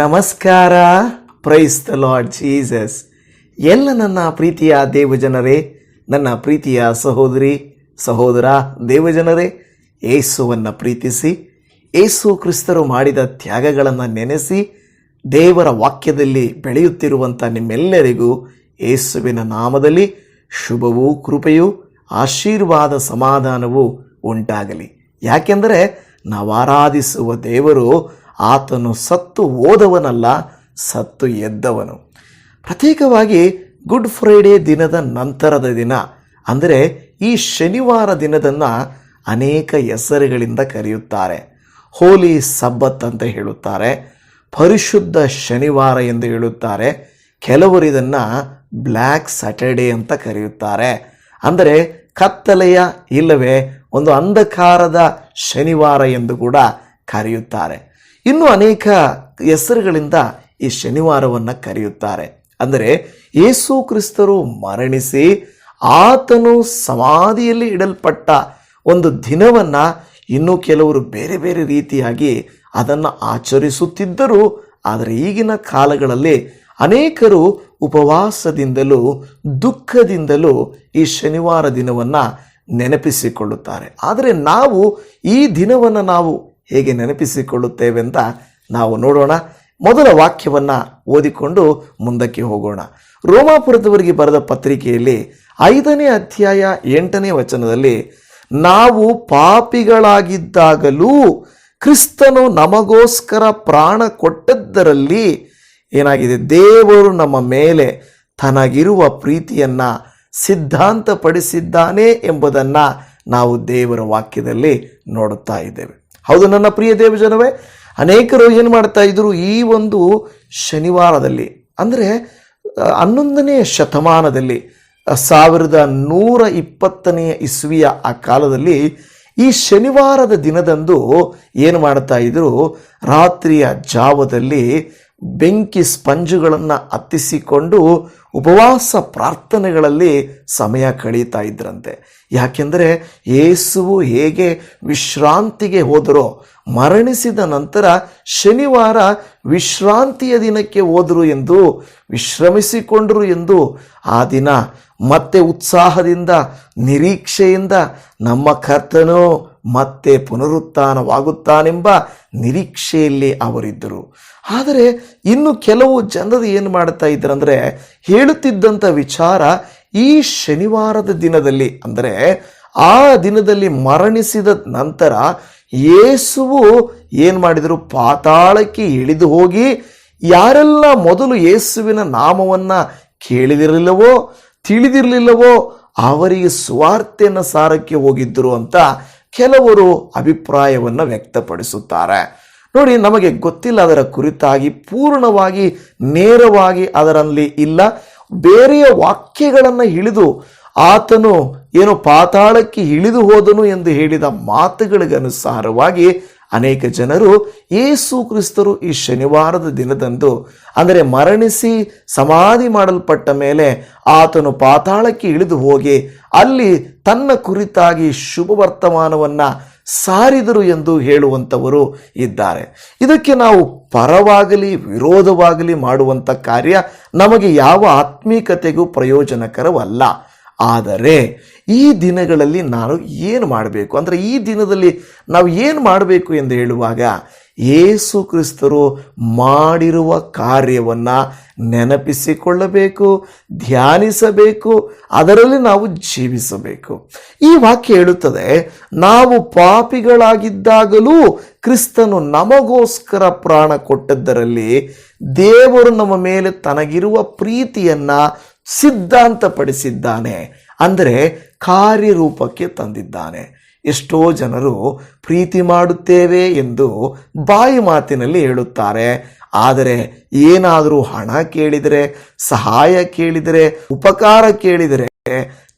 ನಮಸ್ಕಾರ. Praise the lord Jesus ಎಲ್ಲ ನನ್ನ ಪ್ರೀತಿಯ ದೇವಜನರೇ, ನನ್ನ ಪ್ರೀತಿಯ ಸಹೋದರಿ, ಸಹೋದರ ದೇವಜನರೇ, ಏಸುವನ್ನು ಪ್ರೀತಿಸಿ, ಏಸು ಕ್ರಿಸ್ತರು ಮಾಡಿದ ತ್ಯಾಗಗಳನ್ನು ನೆನೆಸಿ, ದೇವರ ವಾಕ್ಯದಲ್ಲಿ ಬೆಳೆಯುತ್ತಿರುವಂಥ ನಿಮ್ಮೆಲ್ಲರಿಗೂ ಏಸುವಿನ ನಾಮದಲ್ಲಿ ಶುಭವೂ, ಕೃಪೆಯೂ, ಆಶೀರ್ವಾದ, ಸಮಾಧಾನವೂ ಉಂಟಾಗಲಿ. ಯಾಕೆಂದರೆ ನಾವು ಆರಾಧಿಸುವ ದೇವರು ಆತನು ಸತ್ತು ಓದವನಲ್ಲ ಸತ್ತು ಎದ್ದವನು. ಪ್ರತ್ಯೇಕವಾಗಿ ಗುಡ್ ಫ್ರೈಡೇ ದಿನದ ನಂತರದ ದಿನ, ಅಂದರೆ ಈ ಶನಿವಾರ ದಿನದನ್ನು ಅನೇಕ ಹೆಸರುಗಳಿಂದ ಕರೆಯುತ್ತಾರೆ. ಹೋಲಿ ಸಬ್ಬತ್ ಅಂತ ಹೇಳುತ್ತಾರೆ, ಪರಿಶುದ್ಧ ಶನಿವಾರ ಎಂದು ಹೇಳುತ್ತಾರೆ, ಕೆಲವರು ಇದನ್ನು ಬ್ಲ್ಯಾಕ್ ಸ್ಯಾಟರ್ಡೇ ಅಂತ ಕರೆಯುತ್ತಾರೆ. ಅಂದರೆ ಕತ್ತಲೆಯ ಇಲ್ಲವೇ ಒಂದು ಅಂಧಕಾರದ ಶನಿವಾರ ಎಂದು ಕೂಡ ಕರೆಯುತ್ತಾರೆ. ಇನ್ನು ಅನೇಕ ಹೆಸರುಗಳಿಂದ ಈ ಶನಿವಾರವನ್ನು ಕರೆಯುತ್ತಾರೆ. ಅಂದರೆ ಯೇಸು ಕ್ರಿಸ್ತರು ಮರಣಿಸಿ ಆತನು ಸಮಾಧಿಯಲ್ಲಿ ಇಡಲ್ಪಟ್ಟ ಒಂದು ದಿನವನ್ನು ಇನ್ನೂ ಕೆಲವರು ಬೇರೆ ಬೇರೆ ರೀತಿಯಾಗಿ ಅದನ್ನು ಆಚರಿಸುತ್ತಿದ್ದರು. ಆದರೆ ಈಗಿನ ಕಾಲಗಳಲ್ಲಿ ಅನೇಕರು ಉಪವಾಸದಿಂದಲೂ ದುಃಖದಿಂದಲೂ ಈ ಶನಿವಾರ ದಿನವನ್ನು ನೆನಪಿಸಿಕೊಳ್ಳುತ್ತಾರೆ. ಆದರೆ ನಾವು ಈ ದಿನವನ್ನು ನಾವು ಹೇಗೆ ನೆನಪಿಸಿಕೊಳ್ಳುತ್ತೇವೆ ಅಂತ ನಾವು ನೋಡೋಣ. ಮೊದಲ ವಾಕ್ಯವನ್ನು ಓದಿಕೊಂಡು ಮುಂದಕ್ಕೆ ಹೋಗೋಣ. ರೋಮಾಪುರದವರಿಗೆ ಬರೆದ ಪತ್ರಿಕೆಯಲ್ಲಿ ಐದನೇ ಅಧ್ಯಾಯ ಎಂಟನೇ ವಚನದಲ್ಲಿ, ನಾವು ಪಾಪಿಗಳಾಗಿದ್ದಾಗಲೂ ಕ್ರಿಸ್ತನು ನಮಗೋಸ್ಕರ ಪ್ರಾಣ ಕೊಟ್ಟದ್ದರಲ್ಲಿ ಏನಾಗಿದೆ? ದೇವರು ನಮ್ಮ ಮೇಲೆ ತನಗಿರುವ ಪ್ರೀತಿಯನ್ನು ಸಿದ್ಧಾಂತಪಡಿಸಿದ್ದಾನೆ ಎಂಬುದನ್ನು ನಾವು ದೇವರ ವಾಕ್ಯದಲ್ಲಿ ನೋಡುತ್ತಾ ಇದ್ದೇವೆ. ಹೌದು ನನ್ನ ಪ್ರಿಯ ದೇವಜನವೇ ಅನೇಕರು ಏನು ಮಾಡ್ತಾ ಇದ್ರು, ಈ ಒಂದು ಶನಿವಾರದಲ್ಲಿ, ಅಂದರೆ ಹನ್ನೊಂದನೇ ಶತಮಾನದಲ್ಲಿ ಸಾವಿರದ ನೂರ ಇಪ್ಪತ್ತನೆಯ ಇಸ್ವಿಯ ಆ ಕಾಲದಲ್ಲಿ, ಈ ಶನಿವಾರದ ದಿನದಂದು ಏನು ಮಾಡ್ತಾ ಇದ್ರು, ರಾತ್ರಿಯ ಜಾವದಲ್ಲಿ ಬೆಂಕಿ ಸ್ಪಂಜುಗಳನ್ನು ಅತ್ತಿಸಿಕೊಂಡು ಉಪವಾಸ ಪ್ರಾರ್ಥನೆಗಳಲ್ಲಿ ಸಮಯ ಕಳೀತಾ ಇದ್ರಂತೆ. ಯಾಕೆಂದರೆ ಯೇಸುವು ಹೇಗೆ ವಿಶ್ರಾಂತಿಗೆ ಹೋದರೋ, ಮರಣಿಸಿದ ನಂತರ ಶನಿವಾರ ವಿಶ್ರಾಂತಿಯ ದಿನಕ್ಕೆ ಹೋದರು ಎಂದು, ವಿಶ್ರಮಿಸಿಕೊಂಡರು ಎಂದು, ಆ ದಿನ ಮತ್ತೆ ಉತ್ಸಾಹದಿಂದ, ನಿರೀಕ್ಷೆಯಿಂದ ನಮ್ಮ ಕರ್ತನು ಮತ್ತೆ ಪುನರುತ್ಥಾನವಾಗುತ್ತಾನೆಂಬ ನಿರೀಕ್ಷೆಯಲ್ಲಿ ಅವರಿದ್ದರು. ಆದರೆ ಇನ್ನು ಕೆಲವು ಜನರು ಏನು ಮಾಡ್ತಾ ಇದ್ರಂದರೆ ಹೇಳುತ್ತಿದ್ದಂಥ ವಿಚಾರ ಈ ಶನಿವಾರದ ದಿನದಲ್ಲಿ. ಅಂದರೆ ಆ ದಿನದಲ್ಲಿ ಮರಣಿಸಿದ ನಂತರ ಯೇಸುವು ಏನು ಮಾಡಿದರು? ಪಾತಾಳಕ್ಕೆ ಇಳಿದು ಹೋಗಿ ಯಾರೆಲ್ಲ ಮೊದಲು ಯೇಸುವಿನ ನಾಮವನ್ನು ಕೇಳಿದಿರಲಿಲ್ಲವೋ, ತಿಳಿದಿರಲಿಲ್ಲವೋ ಅವರಿಗೆ ಸುವಾರ್ತೆಯನ್ನು ಸಾರಕ್ಕೆ ಹೋಗಿದ್ದರು ಅಂತ ಕೆಲವರು ಅಭಿಪ್ರಾಯವನ್ನು ವ್ಯಕ್ತಪಡಿಸುತ್ತಾರೆ. ನೋಡಿ, ನಮಗೆ ಗೊತ್ತಿಲ್ಲ ಅದರ ಕುರಿತಾಗಿ, ಪೂರ್ಣವಾಗಿ, ನೇರವಾಗಿ ಅದರಲ್ಲಿ ಇಲ್ಲ. ಬೇರೆಯ ವಾಕ್ಯಗಳನ್ನು ಹಿಡಿದು, ಆತನು ಏನು ಪಾತಾಳಕ್ಕೆ ಇಳಿದು ಹೋದನು ಎಂದು ಹೇಳಿದ ಮಾತುಗಳಿಗನುಸಾರವಾಗಿ ಅನೇಕ ಜನರು ಏಸು ಕ್ರಿಸ್ತರು ಈ ಶನಿವಾರದ ದಿನದಂದು, ಅಂದರೆ ಮರಣಿಸಿ ಸಮಾಧಿ ಮಾಡಲ್ಪಟ್ಟ ಮೇಲೆ ಆತನು ಪಾತಾಳಕ್ಕೆ ಇಳಿದು ಹೋಗಿ ಅಲ್ಲಿ ತನ್ನ ಕುರಿತಾಗಿ ಶುಭ ವರ್ತಮಾನವನ್ನು ಸಾರಿದರು ಎಂದು ಹೇಳುವಂಥವರು ಇದ್ದಾರೆ. ಇದಕ್ಕೆ ನಾವು ಪರವಾಗಲಿ, ವಿರೋಧವಾಗಲಿ ಮಾಡುವಂಥ ಕಾರ್ಯ ನಮಗೆ ಯಾವ ಆತ್ಮೀಕತೆಗೂ ಪ್ರಯೋಜನಕರವಲ್ಲ. ಆದರೆ ಈ ದಿನಗಳಲ್ಲಿ ನಾನು ಏನು ಮಾಡಬೇಕು? ಅಂದರೆ ಈ ದಿನದಲ್ಲಿ ನಾವು ಏನು ಮಾಡಬೇಕು ಎಂದು ಹೇಳುವಾಗ ಯೇಸು ಕ್ರಿಸ್ತರು ಮಾಡಿರುವ ಕಾರ್ಯವನ್ನು ನೆನಪಿಸಿಕೊಳ್ಳಬೇಕು, ಧ್ಯಾನಿಸಬೇಕು, ಅದರಲ್ಲಿ ನಾವು ಜೀವಿಸಬೇಕು. ಈ ವಾಕ್ಯ ಹೇಳುತ್ತದೆ, ನಾವು ಪಾಪಿಗಳಾಗಿದ್ದಾಗಲೂ ಕ್ರಿಸ್ತನು ನಮಗೋಸ್ಕರ ಪ್ರಾಣ ಕೊಟ್ಟದ್ದರಲ್ಲಿ ದೇವರು ನಮ್ಮ ಮೇಲೆ ತನಗಿರುವ ಪ್ರೀತಿಯನ್ನು ಸಿದ್ಧಾಂತಪಡಿಸಿದ್ದಾನೆ. ಅಂದರೆ ಕಾರ್ಯರೂಪಕ್ಕೆ ತಂದಿದ್ದಾನೆ. ಎಷ್ಟೋ ಜನರು ಪ್ರೀತಿ ಮಾಡುತ್ತೇವೆ ಎಂದು ಬಾಯಿ ಮಾತಿನಲ್ಲಿ ಹೇಳುತ್ತಾರೆ. ಆದರೆ ಏನಾದರೂ ಹಣ ಕೇಳಿದರೆ, ಸಹಾಯ ಕೇಳಿದರೆ, ಉಪಕಾರ ಕೇಳಿದರೆ,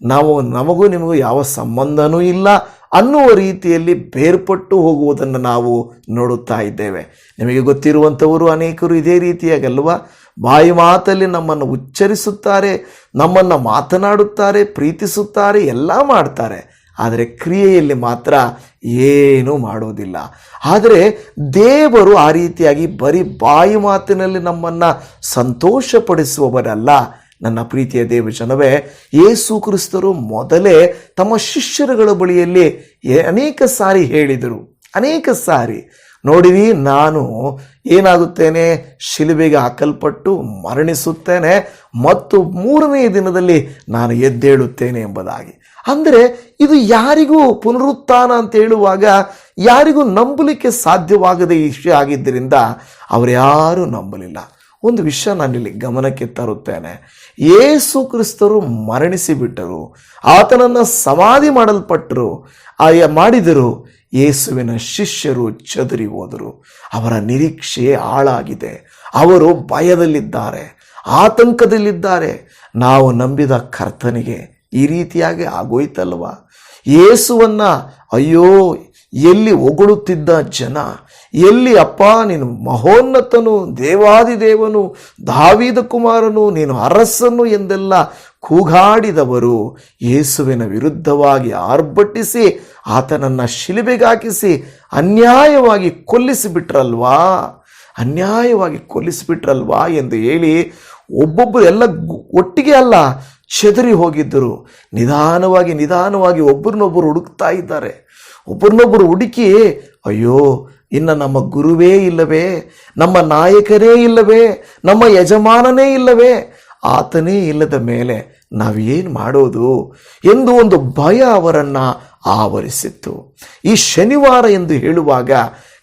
ನಾವು, ನಮಗೂ ನಿಮಗೂ ಯಾವ ಸಂಬಂಧನೂ ಇಲ್ಲ ಅನ್ನುವ ರೀತಿಯಲ್ಲಿ ಬೇರ್ಪಟ್ಟು ಹೋಗುವುದನ್ನು ನಾವು ನೋಡುತ್ತಾ ಇದ್ದೇವೆ. ನಿಮಗೆ ಗೊತ್ತಿರುವಂಥವರು ಅನೇಕರು ಇದೇ ರೀತಿಯಾಗಲ್ವಾ? ಬಾಯಿ ಮಾತಲ್ಲಿ ನಮ್ಮನ್ನು ಉಚ್ಚರಿಸುತ್ತಾರೆ, ನಮ್ಮನ್ನು ಮಾತನಾಡುತ್ತಾರೆ, ಪ್ರೀತಿಸುತ್ತಾರೆ, ಎಲ್ಲ ಮಾಡ್ತಾರೆ. ಆದರೆ ಕ್ರಿಯೆಯಲ್ಲಿ ಮಾತ್ರ ಏನೂ ಮಾಡೋದಿಲ್ಲ. ಆದರೆ ದೇವರು ಆ ರೀತಿಯಾಗಿ ಬರೀ ಬಾಯಿ ಮಾತಿನಲ್ಲಿ ನಮ್ಮನ್ನು ಸಂತೋಷಪಡಿಸುವವರಲ್ಲ. ನನ್ನ ಪ್ರೀತಿಯ ದೇವಜನವೇ ಯೇಸು ಕ್ರಿಸ್ತರು ಮೊದಲೇ ತಮ್ಮ ಶಿಷ್ಯರುಗಳ ಬಳಿಯಲ್ಲಿ ಅನೇಕ ಸಾರಿ ಹೇಳಿದರು. ಅನೇಕ ಸಾರಿ. ನೋಡಿರಿ, ನಾನು ಏನಾಗುತ್ತೇನೆ? ಶಿಲುಬೆಗೆ ಹಾಕಲ್ಪಟ್ಟು ಮರಣಿಸುತ್ತೇನೆ ಮತ್ತು ಮೂರನೇ ದಿನದಲ್ಲಿ ನಾನು ಎದ್ದೇಳುತ್ತೇನೆ ಎಂಬುದಾಗಿ. ಅಂದರೆ ಇದು ಯಾರಿಗೂ ಪುನರುತ್ಥಾನ ಅಂತ ಹೇಳುವಾಗ ಯಾರಿಗೂ ನಂಬಲಿಕ್ಕೆ ಸಾಧ್ಯವಾಗದ ವಿಷಯ ಆಗಿದ್ದರಿಂದ ಅವರ್ಯಾರೂ ನಂಬಲಿಲ್ಲ. ಒಂದು ವಿಷಯ ನಾನಿಲ್ಲಿ ಗಮನಕ್ಕೆ ತರುತ್ತೇನೆ. ಏಸು ಕ್ರಿಸ್ತರು ಮರಣಿಸಿಬಿಟ್ಟರು ಆತನನ್ನು ಸಮಾಧಿ ಮಾಡಲ್ಪಟ್ಟರು, ಆಯ ಮಾಡಿದರು ಯೇಸುವಿನ ಶಿಷ್ಯರು ಚದುರಿ ಹೋದರು. ಅವರ ನಿರೀಕ್ಷೆ ಹಾಳಾಗಿದೆ. ಅವರು ಭಯದಲ್ಲಿದ್ದಾರೆ, ಆತಂಕದಲ್ಲಿದ್ದಾರೆ. ನಾವು ನಂಬಿದ ಕರ್ತನಿಗೆ ಈ ರೀತಿಯಾಗಿ ಆಗೋಯ್ತಲ್ವ? ಯೇಸುವನ್ನ, ಅಯ್ಯೋ, ಎಲ್ಲಿ ಒಗಳುತ್ತಿದ್ದ ಜನ, ಎಲ್ಲಿ ಅಪ್ಪ, ನೀನು ಮಹೋನ್ನತನು, ದೇವಾದಿದೇವನು, ದಾವಿದ ಕುಮಾರನು, ನೀನು ಅರಸನು ಎಂದೆಲ್ಲ ಕೂಗಾಡಿದವರು, ಯೇಸುವಿನ ವಿರುದ್ಧವಾಗಿ ಆರ್ಭಟಿಸಿ, ಆತನನ್ನು ಶಿಲುಬೆಗಾಕಿಸಿ, ಅನ್ಯಾಯವಾಗಿ ಕೊಲ್ಲಿಸಿಬಿಟ್ರಲ್ವಾ? ಅನ್ಯಾಯವಾಗಿ ಕೊಲ್ಲಿಸಿಬಿಟ್ರಲ್ವಾ ಎಂದು ಹೇಳಿ, ಒಬ್ಬೊಬ್ಬರು ಎಲ್ಲ ಒಟ್ಟಿಗೆ ಅಲ್ಲ ಚೆದರಿ ಹೋಗಿದ್ದರು. ನಿಧಾನವಾಗಿ ನಿಧಾನವಾಗಿ ಒಬ್ಬರನ್ನೊಬ್ಬರು ಹುಡುಕ್ತಾ ಇದ್ದಾರೆ. ಒಬ್ಬರನ್ನೊಬ್ಬರು ಹುಡುಕಿ, ಅಯ್ಯೋ, ಇನ್ನು ನಮ್ಮ ಗುರುವೇ ಇಲ್ಲವೇ? ನಮ್ಮ ನಾಯಕರೇ ಇಲ್ಲವೇ? ನಮ್ಮ ಯಜಮಾನನೇ ಇಲ್ಲವೇ? ಆತನೇ ಇಲ್ಲದ ಮೇಲೆ ನಾವೇನು ಮಾಡೋದು? ಎಂದು ಒಂದು ಭಯ ಅವರನ್ನು ಆವರಿಸಿತ್ತು. ಈ ಶನಿವಾರ ಎಂದು ಹೇಳುವಾಗ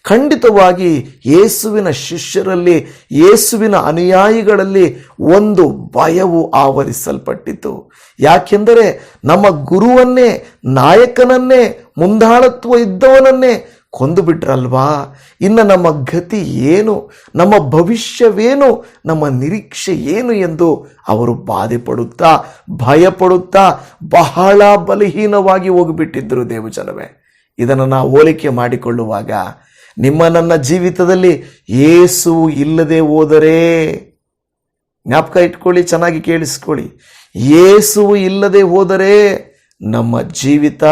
ಖಂಡಿತವಾಗಿ ಯೇಸುವಿನ ಶಿಷ್ಯರಲ್ಲಿ, ಯೇಸುವಿನ ಅನುಯಾಯಿಗಳಲ್ಲಿ ಒಂದು ಭಯವು ಆವರಿಸಲ್ಪಟ್ಟಿತು. ಯಾಕೆಂದರೆ ನಮ್ಮ ಗುರುವನ್ನೇ, ನಾಯಕನನ್ನೇ, ಮುಂದಾಳತ್ವ ಇದ್ದವನನ್ನೇ ಕೊಂದು ಬಿಟ್ರಲ್ವಾ ಇನ್ನು ನಮ್ಮ ಗತಿ ಏನು? ನಮ್ಮ ಭವಿಷ್ಯವೇನು? ನಮ್ಮ ನಿರೀಕ್ಷೆ ಏನು ಎಂದು ಅವರು ಬಾಧೆ ಪಡುತ್ತಾ ಭಯಪಡುತ್ತಾ, ಬಹಳ ಬಲಹೀನವಾಗಿ ಹೋಗಿಬಿಟ್ಟಿದ್ದರು ದೇವಜನವೇ. ಇದನ್ನು ನಾವು ಹೋಲಿಕೆ ಮಾಡಿಕೊಳ್ಳುವಾಗ ನಿಮ್ಮ ನನ್ನ ಜೀವಿತದಲ್ಲಿ ಏಸು ಇಲ್ಲದೆ ಹೋದರೆ ಜ್ಞಾಪಕ ಇಟ್ಕೊಳ್ಳಿ, ಚೆನ್ನಾಗಿ ಕೇಳಿಸ್ಕೊಳ್ಳಿ. ಏಸು ಇಲ್ಲದೆ ಹೋದರೆ ನಮ್ಮ ಜೀವಿತ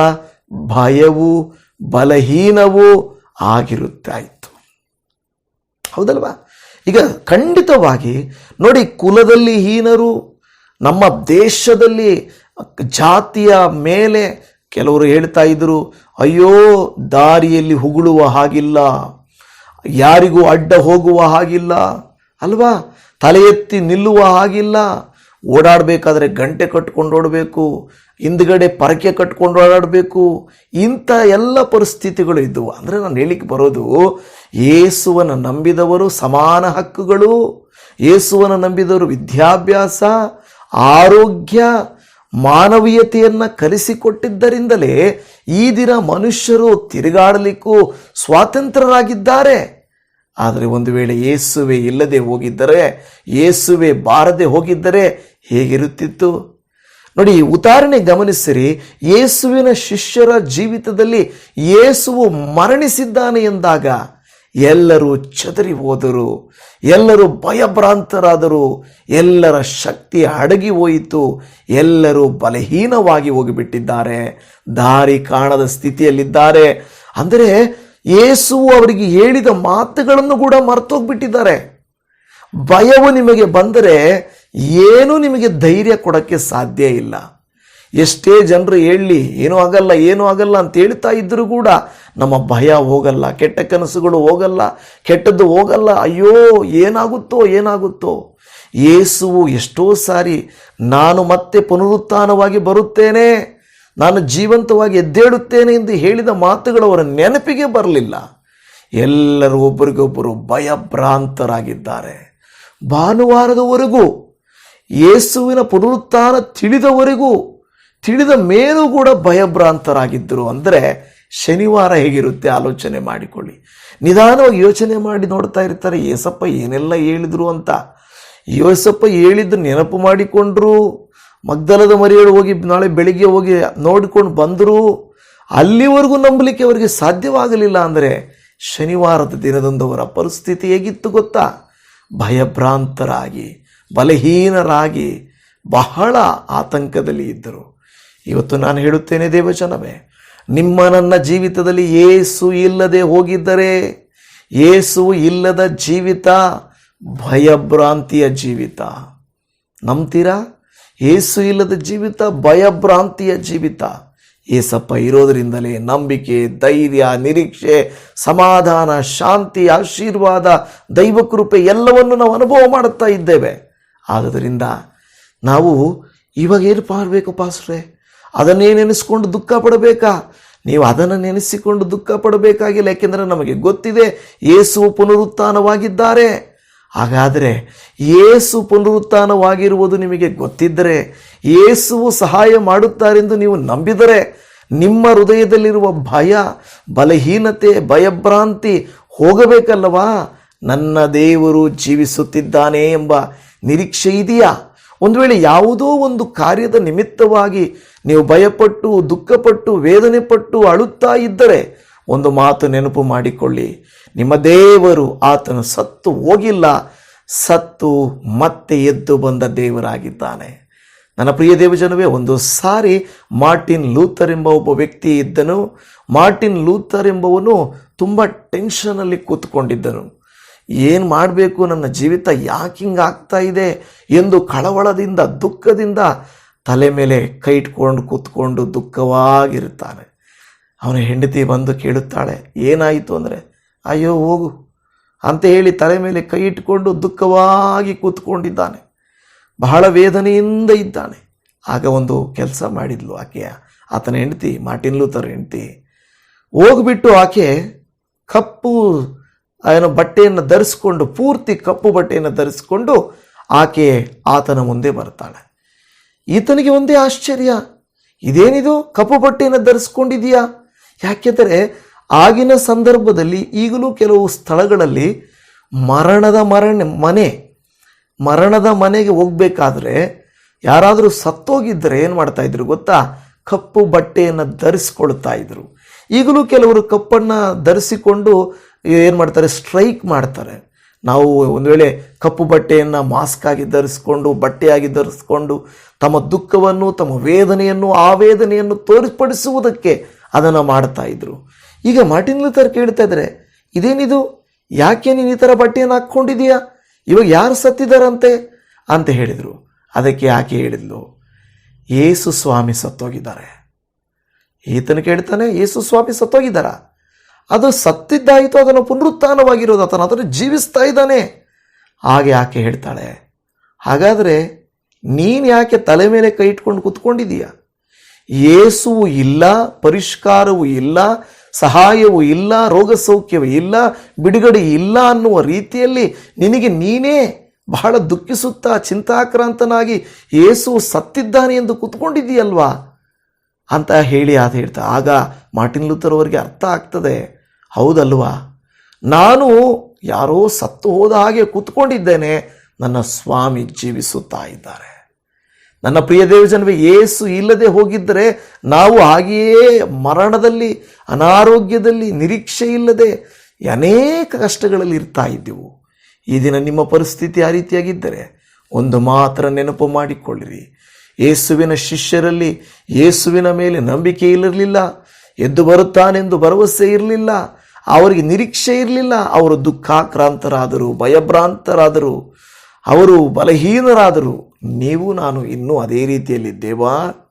ಭಯವು ಬಲಹೀನವೂ ಆಗಿರುತ್ತಾಯಿತು. ಹೌದಲ್ವಾ? ಈಗ ಖಂಡಿತವಾಗಿ ನೋಡಿ, ಕುಲದಲ್ಲಿ ಹೀನರು ನಮ್ಮ ದೇಶದಲ್ಲಿ ಜಾತಿಯ ಮೇಲೆ ಕೆಲವರು ಹೇಳ್ತಾ ಇದ್ರು, ಅಯ್ಯೋ, ದಾರಿಯಲ್ಲಿ ಹುಗುಳುವ ಹಾಗಿಲ್ಲ, ಯಾರಿಗೂ ಅಡ್ಡ ಹೋಗುವ ಹಾಗಿಲ್ಲ, ಅಲ್ವಾ? ತಲೆ ಎತ್ತಿ ನಿಲ್ಲುವ ಹಾಗಿಲ್ಲ, ಓಡಾಡಬೇಕಾದ್ರೆ ಗಂಟೆ ಕಟ್ಕೊಂಡು ಓಡಬೇಕು, ಹಿಂದ್ಗಡೆ ಪರಕೆ ಕಟ್ಕೊಂಡು ಓಡಾಡಬೇಕು, ಇಂಥ ಎಲ್ಲ ಪರಿಸ್ಥಿತಿಗಳು ಇದ್ದವು. ಅಂದರೆ ನಾನು ಹೇಳಿಕ್ಕೆ ಬರೋದು ಯೇಸುವನ್ನು ನಂಬಿದವರು ಸಮಾನ ಹಕ್ಕುಗಳು ಯೇಸುವನ್ನು ನಂಬಿದವರು ವಿದ್ಯಾಭ್ಯಾಸ, ಆರೋಗ್ಯ ಮಾನವೀಯತೆಯನ್ನು ಕಲಿಸಿಕೊಟ್ಟಿದ್ದರಿಂದಲೇ ಈ ದಿನ ಮನುಷ್ಯರು ತಿರುಗಾಡಲಿಕ್ಕೂ ಸ್ವಾತಂತ್ರ್ಯರಾಗಿದ್ದಾರೆ. ಆದರೆ ಒಂದು ವೇಳೆ ಏಸುವೆ ಇಲ್ಲದೆ ಹೋಗಿದ್ದರೆ ಏಸುವೆ ಬಾರದೆ ಹೋಗಿದ್ದರೆ ಹೇಗಿರುತ್ತಿತ್ತು? ನೋಡಿ ಉದಾಹರಣೆ ಗಮನಿಸಿರಿ, ಯೇಸುವಿನ ಶಿಷ್ಯರ ಜೀವಿತದಲ್ಲಿ ಯೇಸುವು ಮರಣಿಸಿದ್ದಾನೆ ಎಂದಾಗ ಎಲ್ಲರೂ ಚದರಿ ಹೋದರು, ಎಲ್ಲರೂ ಭಯಭ್ರಾಂತರಾದರು, ಎಲ್ಲರ ಶಕ್ತಿ ಅಡಗಿ ಹೋಯಿತು, ಎಲ್ಲರೂ ಬಲಹೀನವಾಗಿ ಹೋಗಿಬಿಟ್ಟಿದ್ದಾರೆ, ದಾರಿ ಕಾಣದ ಸ್ಥಿತಿಯಲ್ಲಿದ್ದಾರೆ. ಅಂದರೆ ಯೇಸು ಅವರಿಗೆ ಹೇಳಿದ ಮಾತುಗಳನ್ನು ಕೂಡ ಮರ್ತೋಗ್ಬಿಟ್ಟಿದ್ದಾರೆ. ಭಯವು ನಿಮಗೆ ಬಂದರೆ ಏನೂ ನಿಮಗೆ ಧೈರ್ಯ ಕೊಡೋಕ್ಕೆ ಸಾಧ್ಯ ಇಲ್ಲ. ಎಷ್ಟೇ ಜನರು ಹೇಳಲಿ ಏನೂ ಆಗಲ್ಲ ಏನೂ ಆಗಲ್ಲ ಅಂತ ಹೇಳ್ತಾ ಇದ್ದರೂ ಕೂಡ ನಮ್ಮ ಭಯ ಹೋಗಲ್ಲ, ಕೆಟ್ಟ ಕನಸುಗಳು ಹೋಗಲ್ಲ, ಕೆಟ್ಟದ್ದು ಹೋಗಲ್ಲ. ಅಯ್ಯೋ, ಏನಾಗುತ್ತೋ ಏನಾಗುತ್ತೋ. ಏಸುವು ಎಷ್ಟೋ ಸಾರಿ ನಾನು ಮತ್ತೆ ಪುನರುತ್ಥಾನವಾಗಿ ಬರುತ್ತೇನೆ, ನಾನು ಜೀವಂತವಾಗಿ ಎದ್ದೇಳುತ್ತೇನೆ ಎಂದು ಹೇಳಿದ ಮಾತುಗಳು ಅವರ ನೆನಪಿಗೆ ಬರಲಿಲ್ಲ. ಎಲ್ಲರೂ ಒಬ್ಬರಿಗೊಬ್ಬರು ಭಯಭ್ರಾಂತರಾಗಿದ್ದಾರೆ. ಭಾನುವಾರದವರೆಗೂ ಯೇಸುವಿನ ಪುನರುತ್ಥಾನ ತಿಳಿದವರೆಗೂ ತಿಳಿದ ಮೇಲೂ ಕೂಡ ಭಯಭ್ರಾಂತರಾಗಿದ್ದರು ಅಂದರೆ ಶನಿವಾರ ಹೇಗಿರುತ್ತೆ ಆಲೋಚನೆ ಮಾಡಿಕೊಳ್ಳಿ. ನಿಧಾನವಾಗಿ ಯೋಚನೆ ಮಾಡಿ ನೋಡ್ತಾ ಇರ್ತಾರೆ ಯೇಸಪ್ಪ ಏನೆಲ್ಲ ಹೇಳಿದ್ರು ಅಂತ? ಯೋಸಪ್ಪ ಹೇಳಿದ್ದು ನೆನಪು ಮಾಡಿಕೊಂಡ್ರು. ಮಗ್ದಲದ ಮರಿಯಳು ಹೋಗಿ ನಾಳೆ ಬೆಳಿಗ್ಗೆ ಹೋಗಿ ನೋಡಿಕೊಂಡು ಬಂದರು. ಅಲ್ಲಿವರೆಗೂ ನಂಬಲಿಕ್ಕೆ ಅವರಿಗೆ ಸಾಧ್ಯವಾಗಲಿಲ್ಲ ಅಂದರೆ ಶನಿವಾರದ ದಿನದಂದು ಅವರ ಪರಿಸ್ಥಿತಿ ಹೇಗಿತ್ತು ಗೊತ್ತಾ? ಭಯಭ್ರಾಂತರಾಗಿ, ಬಲಹೀನರಾಗಿ ಬಹಳ ಆತಂಕದಲ್ಲಿ ಇದ್ದರು. ಇವತ್ತು ನಾನು ಹೇಳುತ್ತೇನೆ ದೇವಜನವೇ, ನಿಮ್ಮ ನನ್ನ ಜೀವಿತದಲ್ಲಿ ಏಸು ಇಲ್ಲದೆ ಹೋಗಿದ್ದರೆ, ಏಸು ಇಲ್ಲದ ಜೀವಿತ ಭಯಭ್ರಾಂತಿಯ ಜೀವಿತ. ನಂಬ್ತೀರಾ? ಏಸು ಇಲ್ಲದ ಜೀವಿತ ಭಯಭ್ರಾಂತಿಯ ಜೀವಿತ. ಏಸಪ್ಪ ಇರೋದರಿಂದಲೇ ನಂಬಿಕೆ, ಧೈರ್ಯ, ನಿರೀಕ್ಷೆ, ಸಮಾಧಾನ, ಶಾಂತಿ, ಆಶೀರ್ವಾದ, ದೈವಕೃಪೆ ಎಲ್ಲವನ್ನು ನಾವು ಅನುಭವ ಮಾಡುತ್ತಾ ಇದ್ದೇವೆ. ಆದ್ದರಿಂದ ನಾವು ಇವಾಗ ಏನು ಮಾಡಬೇಕು ಪಾಸ್ಟ್ರೆ? ಅದನ್ನೇ ನೆನೆಸ್ಕೊಂಡು ದುಃಖ ಪಡಬೇಕಾ? ನೀವು ಅದನ್ನು ನೆನೆಸಿಕೊಂಡು ದುಃಖ ಪಡಬೇಕಾಗಿಲ್ಲ, ಯಾಕೆಂದರೆ ನಮಗೆ ಗೊತ್ತಿದೆ ಯೇಸು ಪುನರುತ್ಥಾನವಾಗಿದ್ದಾರೆ. ಹಾಗಾದರೆ ಏಸು ಪುನರುತ್ಥಾನವಾಗಿರುವುದು ನಿಮಗೆ ಗೊತ್ತಿದ್ದರೆ, ಏಸುವು ಸಹಾಯ ಮಾಡುತ್ತಾರೆಂದು ನೀವು ನಂಬಿದರೆ, ನಿಮ್ಮ ಹೃದಯದಲ್ಲಿರುವ ಭಯ, ಬಲಹೀನತೆ, ಭಯಭ್ರಾಂತಿ ಹೋಗಬೇಕಲ್ಲವಾ? ನನ್ನ ದೇವರು ಜೀವಿಸುತ್ತಿದ್ದಾನೆ ಎಂಬ ನಿರೀಕ್ಷೆ ಇದೆಯಾ? ಒಂದು ವೇಳೆ ಯಾವುದೋ ಒಂದು ಕಾರ್ಯದ ನಿಮಿತ್ತವಾಗಿ ನೀವು ಭಯಪಟ್ಟು, ದುಃಖಪಟ್ಟು ವೇದನೆ ಪಟ್ಟು ಅಳುತ್ತಾ ಇದ್ದರೆ ಒಂದು ಮಾತು ನೆನಪು ಮಾಡಿಕೊಳ್ಳಿ. ನಿಮ್ಮ ದೇವರು ಆತನು ಸತ್ತು ಹೋಗಿಲ್ಲ. ಸತ್ತು ಮತ್ತೆ ಎದ್ದು ಬಂದ ದೇವರಾಗಿದ್ದಾನೆ. ನನ್ನ ಪ್ರಿಯ ದೇವಜನವೇ, ಒಂದು ಸಾರಿ ಮಾರ್ಟಿನ್ ಲೂಥರ್ ಎಂಬ ಒಬ್ಬ ವ್ಯಕ್ತಿ ಇದ್ದನು. ಮಾರ್ಟಿನ್ ಲೂಥರ್ ಎಂಬವನು ತುಂಬ ಟೆನ್ಷನಲ್ಲಿ ಕೂತ್ಕೊಂಡಿದ್ದನು. ಏನು ಮಾಡಬೇಕು? ನನ್ನ ಜೀವಿತ ಯಾಕೆ ಆಗ್ತಾ ಇದೆ? ಎಂದು ಕಳವಳದಿಂದ, ದುಃಖದಿಂದ ತಲೆ ಮೇಲೆ ಕೈ ಇಟ್ಕೊಂಡು ಕೂತ್ಕೊಂಡು ದುಃಖವಾಗಿರುತ್ತಾನೆ. ಅವನ ಹೆಂಡತಿ ಬಂದು ಕೇಳುತ್ತಾಳೆ, ಏನಾಯಿತು ಅಂದರೆ, ಅಯ್ಯೋ, ಹೋಗು. ಅಂತ ಹೇಳಿ ತಲೆ ಮೇಲೆ ಕೈ ಇಟ್ಕೊಂಡು ದುಃಖವಾಗಿ ಕೂತ್ಕೊಂಡಿದ್ದಾನೆ. ಬಹಳ ವೇದನೆಯಿಂದ ಇದ್ದಾನೆ. ಆಗ ಒಂದು ಕೆಲಸ ಮಾಡಿದ್ಲು ಆಕೆಯ. ಆತನ ಹೆಂಡತಿ, ಮಾರ್ಟಿನ್ ಲೂಥರ್ ಹೆಂಡತಿ, ಹೋಗ್ಬಿಟ್ಟು ಆಕೆ ಕಪ್ಪು, ಏನೋ, ಬಟ್ಟೆಯನ್ನು ಧರಿಸ್ಕೊಂಡು, ಪೂರ್ತಿ ಕಪ್ಪು ಬಟ್ಟೆಯನ್ನು ಧರಿಸ್ಕೊಂಡು ಆಕೆ ಆತನ ಮುಂದೆ ಬರ್ತಾಳೆ. ಈತನಿಗೆ ಒಂದೇ ಆಶ್ಚರ್ಯ. ಇದೇನಿದು? ಕಪ್ಪು ಬಟ್ಟೆಯನ್ನು ಧರಿಸ್ಕೊಂಡಿದೀಯಾ ಯಾಕೆಂದರೆ ಆಗಿನ ಸಂದರ್ಭದಲ್ಲಿ ಈಗಲೂ ಕೆಲವು ಸ್ಥಳಗಳಲ್ಲಿ ಮರಣದ ಮರಣ, ಮನೆ, ಮರಣದ ಮನೆಗೆ ಹೋಗ್ಬೇಕಾದ್ರೆ ಯಾರಾದರೂ ಸತ್ತೋಗಿದ್ದರೆ ಏನು ಮಾಡ್ತಾ ಇದ್ರು ಗೊತ್ತಾ? ಕಪ್ಪು ಬಟ್ಟೆಯನ್ನು ಧರಿಸ್ಕೊಳ್ತಾ ಇದ್ರು. ಈಗಲೂ ಕೆಲವರು ಕಪ್ಪನ್ನು ಧರಿಸಿಕೊಂಡು ಏನು ಮಾಡ್ತಾರೆ? ಸ್ಟ್ರೈಕ್ ಮಾಡ್ತಾರೆ. ನಾವು ಒಂದು ವೇಳೆ ಕಪ್ಪು ಬಟ್ಟೆಯನ್ನು ಮಾಸ್ಕ್ ಆಗಿ ಧರಿಸ್ಕೊಂಡು ಬಟ್ಟೆಯಾಗಿ ಧರಿಸ್ಕೊಂಡು ತಮ್ಮ ದುಃಖವನ್ನು, ತಮ್ಮ ವೇದನೆಯನ್ನು, ಆ ವೇದನೆಯನ್ನು ತೋರ್ಪಡಿಸುವುದಕ್ಕೆ ಅದನ್ನು ಮಾಡ್ತಾ ಇದ್ರು. ಈಗ ಮಾರ್ಟಿನ್ ಲೂಥರ್ ಕೇಳ್ತಾ ಇದ್ದಾರೆ ಇದೇನಿದು? ಯಾಕೆ ನೀನು ಈ ಥರ ಬಟ್ಟೆಯನ್ನು ಹಾಕ್ಕೊಂಡಿದೀಯಾ? ಇವಾಗ ಯಾರು ಸತ್ತಿದ್ದಾರಂತೆ ಅಂತ ಹೇಳಿದರು. ಅದಕ್ಕೆ ಯಾಕೆ ಹೇಳಿದ್ಲು, ಏಸು ಸ್ವಾಮಿ ಸತ್ತೋಗಿದ್ದಾರೆ. ಈತನು ಕೇಳ್ತಾನೆ, ಏಸು ಸ್ವಾಮಿ ಸತ್ತೋಗಿದ್ದಾರಾ? ಅದು ಸತ್ತಿದ್ದಾಯಿತು ಅದನ್ನು ಪುನರುತ್ಥಾನವಾಗಿರೋದು, ಆತನ ಅದನ್ನು ಜೀವಿಸ್ತಾ ಇದ್ದಾನೆ. ಹಾಗೆ ಆಕೆ ಹೇಳ್ತಾಳೆ, ಹಾಗಾದರೆ ನೀನು ಯಾಕೆ ತಲೆ ಮೇಲೆ ಕೈ ಇಟ್ಕೊಂಡು ಕೂತ್ಕೊಂಡಿದೀಯ ಏಸುವು ಇಲ್ಲ, ಪರಿಷ್ಕಾರವೂ ಇಲ್ಲ, ಸಹಾಯವೂ ಇಲ್ಲ ರೋಗ ಸೌಖ್ಯವೂ ಇಲ್ಲ, ಬಿಡುಗಡೆ ಇಲ್ಲ ಅನ್ನುವ ರೀತಿಯಲ್ಲಿ ನಿನಗೆ ನೀನೇ ಬಹಳ ದುಃಖಿಸುತ್ತಾ ಚಿಂತಾಕ್ರಾಂತನಾಗಿ ಏಸು ಸತ್ತಿದ್ದಾನೆ ಎಂದು ಕೂತ್ಕೊಂಡಿದ್ದೀಯಲ್ವಾ? ಅಂತ ಹೇಳಿ ಅದು ಹೇಳ್ತಾ, ಆಗ ಮಾರ್ಟಿನ್ ಲೂಥರ್ ಅವರಿಗೆ ಅರ್ಥ ಆಗ್ತದೆ. ಹೌದಲ್ವಾ? ನಾನು ಯಾರೋ ಸತ್ತು ಹೋದ ಹಾಗೆ ಕೂತ್ಕೊಂಡಿದ್ದೇನೆ. ನನ್ನ ಸ್ವಾಮಿ ಜೀವಿಸುತ್ತಾ ಇದ್ದಾರೆ. ನನ್ನ ಪ್ರಿಯ ದೇವಜನವೇ, ಏಸು ಇಲ್ಲದೆ ಹೋಗಿದ್ದರೆ ನಾವು ಹಾಗೆಯೇ ಮರಣದಲ್ಲಿ, ಅನಾರೋಗ್ಯದಲ್ಲಿ ನಿರೀಕ್ಷೆ ಇಲ್ಲದೆ ಅನೇಕ ಕಷ್ಟಗಳಲ್ಲಿ ಇರ್ತಾ ಇದ್ದೆವು. ಈ ದಿನ ನಿಮ್ಮ ಪರಿಸ್ಥಿತಿ ಆ ರೀತಿಯಾಗಿದ್ದರೆ ಒಂದು ಮಾತ್ರ ನೆನಪು ಮಾಡಿಕೊಳ್ಳಿರಿ. ಯೇಸುವಿನ ಶಿಷ್ಯರಲ್ಲಿ ಯೇಸುವಿನ ಮೇಲೆ ನಂಬಿಕೆ ಇರಲಿಲ್ಲ. ಎದ್ದು ಬರುತ್ತಾನೆಂದು ಭರವಸೆ ಇರಲಿಲ್ಲ. ಅವರಿಗೆ ನಿರೀಕ್ಷೆ ಇರಲಿಲ್ಲ. ಅವರು ದುಃಖಾಕ್ರಾಂತರಾದರು, ಭಯಭ್ರಾಂತರಾದರು. ಅವರು ಬಲಹೀನರಾದರು. ನೀವು, ನಾನು ಇನ್ನೂ ಅದೇ ರೀತಿಯಲ್ಲಿ ದೇವಾ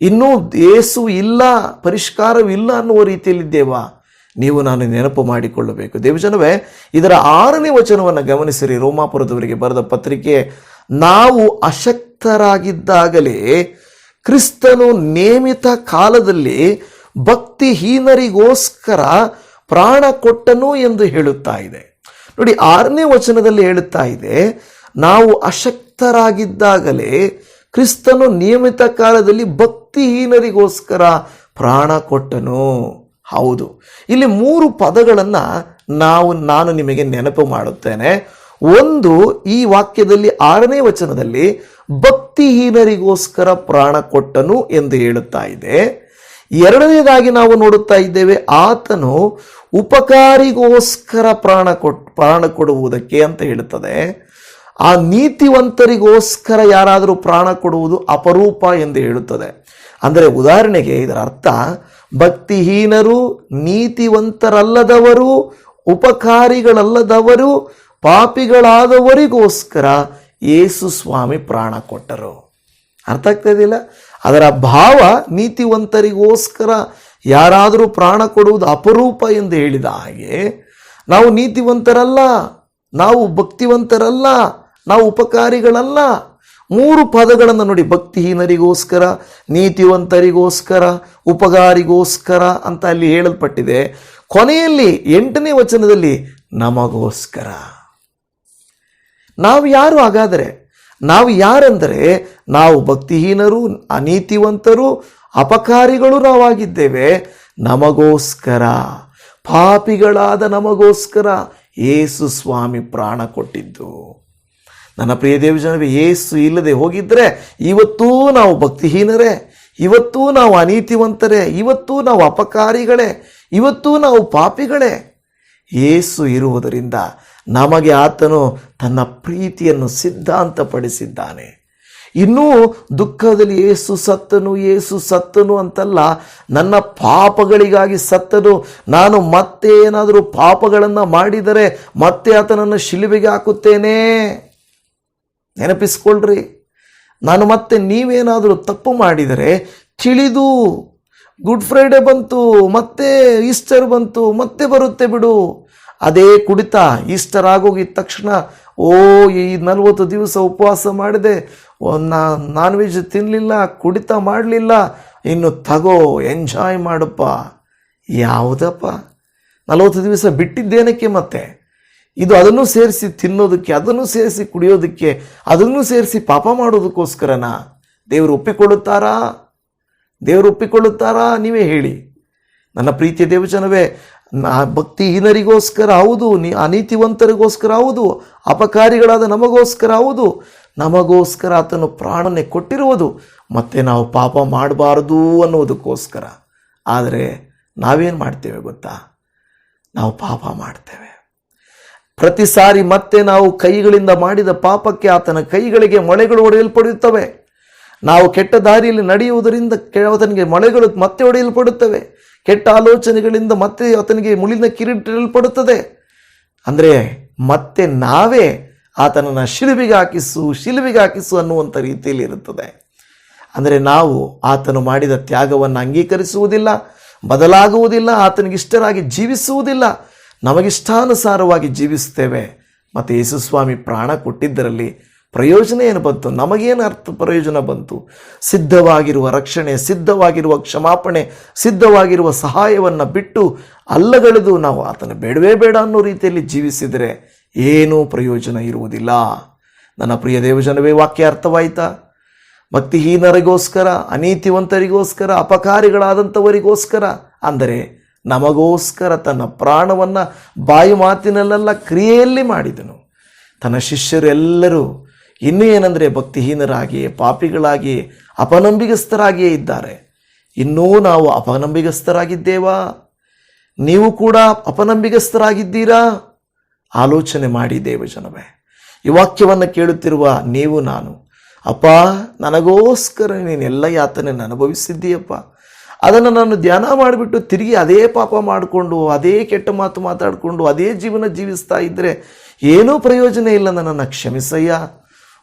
ಇನ್ನೂ ಏಸು ಇಲ್ಲ ಪರಿಷ್ಕಾರವಿಲ್ಲ ಅನ್ನುವ ರೀತಿಯಲ್ಲಿದ್ದೇವಾ ನೀವು ನಾನು ನೆನಪು ಮಾಡಿಕೊಳ್ಳಬೇಕು. ದೇವಜನವೇ, ಇದರ ಆರನೇ ವಚನವನ್ನು ಗಮನಿಸಿರಿ. ರೋಮಾಪುರದವರಿಗೆ ಬರೆದ ಪತ್ರಿಕೆ, ನಾವು ಅಶಕ್ತರಾಗಿದ್ದಾಗಲೇ ಕ್ರಿಸ್ತನು ನೇಮಿತ ಕಾಲದಲ್ಲಿ ಭಕ್ತಿಹೀನರಿಗೋಸ್ಕರ ಪ್ರಾಣ ಕೊಟ್ಟನು ಎಂದು ಹೇಳುತ್ತಾ ಇದೆ. ನೋಡಿ, ಆರನೇ ವಚನದಲ್ಲಿ ಹೇಳುತ್ತಾ ಇದೆ, ನಾವು ಅಶಕ್ತರಾಗಿದ್ದಾಗಲೇ ಕ್ರಿಸ್ತನು ನಿಯಮಿತ ಕಾಲದಲ್ಲಿ ಭಕ್ತಿಹೀನರಿಗೋಸ್ಕರ ಪ್ರಾಣ ಕೊಟ್ಟನು. ಹೌದು. ಇಲ್ಲಿ ಮೂರು ಪದಗಳನ್ನು ನಾವು, ನಾನು ನಿಮಗೆ ನೆನಪು ಮಾಡುತ್ತೇನೆ. ಒಂದು, ಈ ವಾಕ್ಯದಲ್ಲಿ, ಆರನೇ ವಚನದಲ್ಲಿ ಭಕ್ತಿಹೀನರಿಗೋಸ್ಕರ ಪ್ರಾಣ ಕೊಟ್ಟನು ಎಂದು ಹೇಳುತ್ತಾ ಇದೆ. ಎರಡನೇದಾಗಿ ನಾವು ನೋಡುತ್ತಾ ಇದ್ದೇವೆ, ಆತನು ಉಪಕಾರಿಗೋಸ್ಕರ ಪ್ರಾಣ ಕೊಟ್, ಪ್ರಾಣ ಕೊಡುವುದಕ್ಕೆ ಅಂತ ಹೇಳುತ್ತದೆ. ಆ ನೀತಿವಂತರಿಗೋಸ್ಕರ ಯಾರಾದರೂ ಪ್ರಾಣ ಕೊಡುವುದು ಅಪರೂಪ ಎಂದು ಹೇಳುತ್ತದೆ. ಅಂದರೆ ಉದಾಹರಣೆಗೆ ಇದರ ಅರ್ಥ, ಭಕ್ತಿಹೀನರು, ನೀತಿವಂತರಲ್ಲದವರು, ಉಪಕಾರಿಗಳಲ್ಲದವರು, ಪಾಪಿಗಳಾದವರಿಗೋಸ್ಕರ ಯೇಸು ಸ್ವಾಮಿ ಪ್ರಾಣ ಕೊಟ್ಟರು. ಅರ್ಥ ಆಗ್ತಾ ಅದರ ಭಾವ ನೀತಿವಂತರಿಗೋಸ್ಕರ ಯಾರಾದರೂ ಪ್ರಾಣ ಕೊಡುವುದು ಅಪರೂಪ ಎಂದು ಹೇಳಿದ ಹಾಗೆ, ನಾವು ನೀತಿವಂತರಲ್ಲ, ನಾವು ಭಕ್ತಿವಂತರಲ್ಲ, ನಾವು ಉಪಕಾರಿಗಳಲ್ಲ. ಮೂರು ಪದಗಳನ್ನು ನೋಡಿ, ಭಕ್ತಿಹೀನರಿಗೋಸ್ಕರ, ನೀತಿವಂತರಿಗೋಸ್ಕರ, ಉಪಕಾರಿಗೋಸ್ಕರ ಅಂತ ಅಲ್ಲಿ ಹೇಳಲ್ಪಟ್ಟಿದೆ. ಕೊನೆಯಲ್ಲಿ ಎಂಟನೇ ವಚನದಲ್ಲಿ ನಮಗೋಸ್ಕರ. ನಾವು ಯಾರು ಹಾಗಾದರೆ? ನಾವು ಯಾರೆಂದರೆ ನಾವು ಭಕ್ತಿಹೀನರು, ಅನೀತಿವಂತರು, ಅಪಕಾರಿಗಳು ನಾವಾಗಿದ್ದೇವೆ. ನಮಗೋಸ್ಕರ, ಪಾಪಿಗಳಾದ ನಮಗೋಸ್ಕರ ಏಸು ಸ್ವಾಮಿ ಪ್ರಾಣ ಕೊಟ್ಟಿದ್ದು. ನನ್ನ ಪ್ರಿಯ ದೇವಜನವೇ ಏಸು ಇಲ್ಲದೆ ಹೋಗಿದ್ದರೆ ಇವತ್ತೂ ನಾವು ಭಕ್ತಿಹೀನರೇ, ಇವತ್ತೂ ನಾವು ಅನೀತಿವಂತರೇ, ಇವತ್ತೂ ನಾವು ಅಪಕಾರಿಗಳೇ, ಇವತ್ತೂ ನಾವು ಪಾಪಿಗಳೇ. ಏಸು ಇರುವುದರಿಂದ ನಮಗೆ ಆತನು ತನ್ನ ಪ್ರೀತಿಯನ್ನು ಸಿದ್ಧಾಂತಪಡಿಸಿದ್ದಾನೆ. ಇನ್ನೂ ದುಃಖದಲ್ಲಿ ಏಸು ಸತ್ತನು ಏಸು ಸತ್ತನು ಅಂತಲ್ಲ, ನನ್ನ ಪಾಪಗಳಿಗಾಗಿ ಸತ್ತನು. ನಾನು ಮತ್ತೆ ಏನಾದರೂ ಪಾಪಗಳನ್ನು ಮಾಡಿದರೆ ಮತ್ತೆ ಆತನನ್ನು ಶಿಲುಬೆಗೆ ಹಾಕುತ್ತೇನೆ. ನೆನಪಿಸ್ಕೊಳ್ರಿ. ನಾನು ಮತ್ತೆ ನೀವೇನಾದರೂ ತಪ್ಪು ಮಾಡಿದರೆ ತಿಳಿದು, ಗುಡ್ ಫ್ರೈಡೆ ಬಂತು, ಮತ್ತೆ ಈಸ್ಟರ್ ಬಂತು, ಮತ್ತೆ ಬರುತ್ತೆ ಬಿಡು. ಅದೇ ಕುಡಿತ, ಈಸ್ಟರ್ ತಕ್ಷಣ, ಓ, ಈ ನಲವತ್ತು ದಿವಸ ಉಪವಾಸ ಮಾಡಿದೆ. ನಾನ್ ವೆಜ್ ತಿನ್ನಲಿಲ್ಲ ಕುಡಿತ ಮಾಡಲಿಲ್ಲ. ಇನ್ನು ತಗೋ ಎಂಜಾಯ್ ಮಾಡಪ್ಪ. ಯಾವುದಪ್ಪ? ನಲವತ್ತು ದಿವಸ ಬಿಟ್ಟಿದ್ದೇನಕ್ಕೆ ಮತ್ತೆ? ಇದು ಅದನ್ನು ಸೇರಿಸಿ ತಿನ್ನೋದಕ್ಕೆ, ಅದನ್ನು ಸೇರಿಸಿ ಕುಡಿಯೋದಕ್ಕೆ, ಅದನ್ನು ಸೇರಿಸಿ ಪಾಪ ಮಾಡೋದಕ್ಕೋಸ್ಕರನಾ? ದೇವರು ಒಪ್ಪಿಕೊಳ್ಳುತ್ತಾರಾ? ದೇವರು ಒಪ್ಪಿಕೊಳ್ಳುತ್ತಾರಾ? ನೀವೇ ಹೇಳಿ. ನನ್ನ ಪ್ರೀತಿಯ ದೇವಜನವೇ ನಾ ಭಕ್ತಿಹೀನರಿಗೋಸ್ಕರ ಹೌದು, ನೀ ಅನೀತಿವಂತರಿಗೋಸ್ಕರ ಹೌದು, ಅಪಕಾರಿಗಳಾದ ನಮಗೋಸ್ಕರ ಹೌದು, ನಮಗೋಸ್ಕರ ಆತನು ಪ್ರಾಣನೆ ಕೊಟ್ಟಿರುವುದು, ಮತ್ತೆ ನಾವು ಪಾಪ ಮಾಡಬಾರದು ಅನ್ನೋದಕ್ಕೋಸ್ಕರ ಆದರೆ ನಾವೇನು ಮಾಡ್ತೇವೆ ಗೊತ್ತಾ? ನಾವು ಪಾಪ ಮಾಡ್ತೇವೆ. ಪ್ರತಿ ಸಾರಿ ಮತ್ತೆ ನಾವು ಕೈಗಳಿಂದ ಮಾಡಿದ ಪಾಪಕ್ಕೆ ಆತನ ಕೈಗಳಿಗೆ ಮೊಳೆಗಳು ಹೊಡೆಯಲ್ಪಡುತ್ತವೆ ನಾವು ಕೆಟ್ಟ ದಾರಿಯಲ್ಲಿ ನಡೆಯುವುದರಿಂದ ಆತನಿಗೆ ಮೊಳೆಗಳು ಮತ್ತೆ ಹೊಡೆಯಲ್ಪಡುತ್ತವೆ ಕೆಟ್ಟ ಆಲೋಚನೆಗಳಿಂದ ಮತ್ತೆ ಆತನಿಗೆ ಮುಳಿನ ಕಿರೀಟಿರಲ್ಪಡುತ್ತದೆ. ಅಂದರೆ ಮತ್ತೆ ನಾವೇ ಆತನನ್ನು ಶಿಲುಬಿಗೆ ಹಾಕಿಸು ಶಿಲುಬಿಗೆ ಹಾಕಿಸು ಅನ್ನುವಂಥ ರೀತಿಯಲ್ಲಿ ಇರುತ್ತದೆ. ಅಂದರೆ ನಾವು ಆತನು ಮಾಡಿದ ತ್ಯಾಗವನ್ನು ಅಂಗೀಕರಿಸುವುದಿಲ್ಲ, ಬದಲಾಗುವುದಿಲ್ಲ, ಆತನಿಗೆ ಇಷ್ಟರಾಗಿ ಜೀವಿಸುವುದಿಲ್ಲ, ನಮಗಿಷ್ಟಾನುಸಾರವಾಗಿ ಜೀವಿಸ್ತೇವೆ ಮತ್ತು ಯೇಸುಸ್ವಾಮಿ ಪ್ರಾಣ ಕೊಟ್ಟಿದ್ದರಲ್ಲಿ ಪ್ರಯೋಜನ ಏನು ಬಂತು? ನಮಗೇನು ಅರ್ಥ ಪ್ರಯೋಜನ ಬಂತು? ಸಿದ್ಧವಾಗಿರುವ ರಕ್ಷಣೆ, ಸಿದ್ಧವಾಗಿರುವ ಕ್ಷಮಾಪಣೆ, ಸಿದ್ಧವಾಗಿರುವ ಸಹಾಯವನ್ನು ಬಿಟ್ಟು ಅಲ್ಲಗಳೆದು ನಾವು ಆತನ ಬೇಡವೇ ಬೇಡ ಅನ್ನೋ ರೀತಿಯಲ್ಲಿ ಜೀವಿಸಿದರೆ ಏನೂ ಪ್ರಯೋಜನ ಇರುವುದಿಲ್ಲ. ನನ್ನ ಪ್ರಿಯ ದೇವಜನವೇ, ವಾಕ್ಯ ಅರ್ಥವಾಯಿತಾ? ಭಕ್ತಿಹೀನರಿಗೋಸ್ಕರ, ಅನೀತಿವಂತರಿಗೋಸ್ಕರ, ಅಪಕಾರಿಗಳಾದಂಥವರಿಗೋಸ್ಕರ, ಅಂದರೆ ನಮಗೋಸ್ಕರ ತನ್ನ ಪ್ರಾಣವನ್ನು ಬಾಯಿ ಮಾತಿನಲ್ಲೆಲ್ಲ ಕ್ರಿಯೆಯಲ್ಲಿ ಮಾಡಿದನು. ತನ್ನ ಶಿಷ್ಯರು ಎಲ್ಲರೂ ಇನ್ನೂ ಏನಂದರೆ ಭಕ್ತಿಹೀನರಾಗಿ, ಪಾಪಿಗಳಾಗಿ, ಅಪನಂಬಿಗಸ್ಥರಾಗಿಯೇ ಇದ್ದಾರೆ. ಇನ್ನೂ ನಾವು ಅಪನಂಬಿಗಸ್ಥರಾಗಿದ್ದೇವಾ? ನೀವು ಕೂಡ ಅಪನಂಬಿಗಸ್ಥರಾಗಿದ್ದೀರಾ? ಆಲೋಚನೆ ಮಾಡಿ ದೇವಜನವೇ ಈ ವಾಕ್ಯವನ್ನು ಕೇಳುತ್ತಿರುವ ನೀವು ನಾನು, ಅಪ್ಪ, ನನಗೋಸ್ಕರ ನೀನೆಲ್ಲ ಯಾತನೆಯನ್ನು ಅನುಭವಿಸಿದ್ದೀಯಪ್ಪ. ಅದನ್ನು ನಾನು ಧ್ಯಾನ ಮಾಡಿಬಿಟ್ಟು ತಿರುಗಿ ಅದೇ ಪಾಪ ಮಾಡಿಕೊಂಡು, ಅದೇ ಕೆಟ್ಟ ಮಾತು ಮಾತಾಡಿಕೊಂಡು, ಅದೇ ಜೀವನ ಜೀವಿಸ್ತಾ ಇದ್ದರೆ ಏನೂ ಪ್ರಯೋಜನ ಇಲ್ಲ ನನ್ನನ್ನು, ಕ್ಷಮಿಸಯ್ಯ.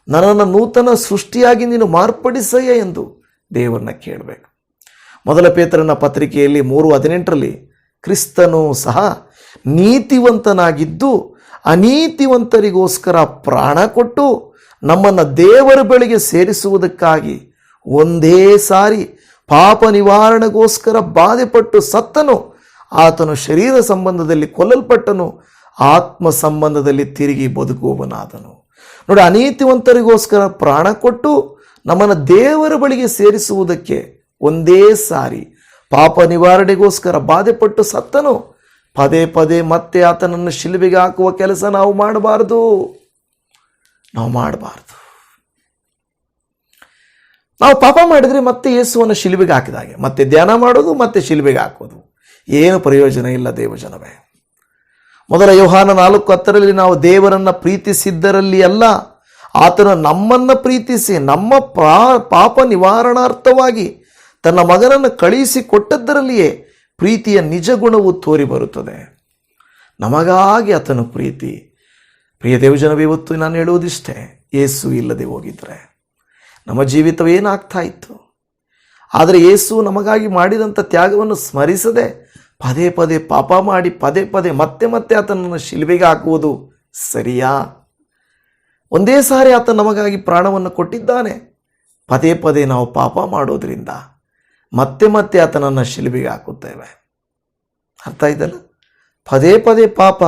ನನ್ನನ್ನು ನೂತನ ಸೃಷ್ಟಿಯಾಗಿ ನೀನು ಮಾರ್ಪಡಿಸಯ್ಯ ಎಂದು ದೇವರನ್ನ ಕೇಳಬೇಕು. ಮೊದಲ ಪೇತ್ರನ ಪತ್ರಿಕೆಯಲ್ಲಿ ಮೂರು ಹದಿನೆಂಟರಲ್ಲಿ ಕ್ರಿಸ್ತನು ಸಹ ನೀತಿವಂತನಾಗಿದ್ದು ಅನೀತಿವಂತರಿಗೋಸ್ಕರ ಪ್ರಾಣ ಕೊಟ್ಟು ನಮ್ಮನ್ನು ದೇವರ ಬಳಿಗೆ ಸೇರಿಸುವುದಕ್ಕಾಗಿ ಒಂದೇ ಸಾರಿ ಪಾಪ ನಿವಾರಣೆಗೋಸ್ಕರ ಬಾಧೆಪಟ್ಟು ಸತ್ತನು. ಆತನು ಶರೀರ ಸಂಬಂಧದಲ್ಲಿ ಕೊಲ್ಲಲ್ಪಟ್ಟನು. ಆತ್ಮ ಸಂಬಂಧದಲ್ಲಿ ತಿರುಗಿ ಬದುಕುವವನಾದನು. ನೋಡಿ, ಅನೀತಿವಂತರಿಗೋಸ್ಕರ ಪ್ರಾಣ ಕೊಟ್ಟು ನಮ್ಮನ್ನು ದೇವರ ಬಳಿಗೆ ಸೇರಿಸುವುದಕ್ಕೆ ಒಂದೇ ಸಾರಿ. ಪಾಪ ನಿವಾರಣೆಗೋಸ್ಕರ ಬಾಧೆಪಟ್ಟು ಸತ್ತನು. ಪದೇ ಪದೇ ಮತ್ತೆ ಆತನನ್ನು ಶಿಲುಬೆಗೆ ಹಾಕುವ ಕೆಲಸ ನಾವು ಮಾಡಬಾರದು. ನಾವು ಮಾಡಬಾರ್ದು. ನಾವು ಪಾಪ ಮಾಡಿದರೆ ಮತ್ತೆ ಯೇಸುವನ್ನು ಶಿಲುಬೆಗೆ ಹಾಕಿದಾಗೆ. ಮತ್ತೆ ಧ್ಯಾನ ಮಾಡೋದು, ಮತ್ತೆ ಶಿಲುಬೆಗೆ ಹಾಕೋದು. ಏನು ಪ್ರಯೋಜನ ಇಲ್ಲ ದೇವಜನವೇ. ಮೊದಲ ಯೋಹಾನ ನಾಲ್ಕು ಹತ್ತರಲ್ಲಿ ನಾವು ದೇವರನ್ನು ಪ್ರೀತಿಸಿದ್ದರಲ್ಲಿ ಅಲ್ಲ, ಆತನು ನಮ್ಮನ್ನು ಪ್ರೀತಿಸಿ, ನಮ್ಮ ಪಾಪ ನಿವಾರಣಾರ್ಥವಾಗಿ ತನ್ನ ಮಗನನ್ನು ಕಳುಹಿಸಿ ಕೊಟ್ಟದ್ದರಲ್ಲಿಯೇ ಪ್ರೀತಿಯ ನಿಜ ಗುಣವು ತೋರಿ ಬರುತ್ತದೆ. ನಮಗಾಗಿ ಆತನ ಪ್ರೀತಿ. ಪ್ರಿಯ ದೇವಜನವೇ, ಇವತ್ತು ನಾನು ಹೇಳುವುದಿಷ್ಟೇ, ಯೇಸು ಇಲ್ಲದೆ ಹೋಗಿದ್ರೆ ನಮ್ಮ ಜೀವಿತವೇನಾಗ್ತಾ ಇತ್ತು? ಆದರೆ ಏಸು ನಮಗಾಗಿ ಮಾಡಿದಂಥ ತ್ಯಾಗವನ್ನು ಸ್ಮರಿಸದೆ ಪದೇ ಪದೇ ಪಾಪ ಮಾಡಿ ಪದೇ ಪದೇ ಮತ್ತೆ ಮತ್ತೆ ಆತನನ್ನು ಶಿಲುಬೆಗೆ ಹಾಕುವುದು ಸರಿಯಾ? ಒಂದೇ ಸಾರಿ ಆತ ನಮಗಾಗಿ ಪ್ರಾಣವನ್ನು ಕೊಟ್ಟಿದ್ದಾನೆ. ಪದೇ ಪದೇ ನಾವು ಪಾಪ ಮಾಡೋದ್ರಿಂದ ಮತ್ತೆ ಮತ್ತೆ ಆತನನ್ನು ಶಿಲ್ಬೆಗೆ ಹಾಕುತ್ತೇವೆ. ಅರ್ಥ ಆಯ್ತಲ್ಲ? ಪದೇ ಪದೇ ಪಾಪ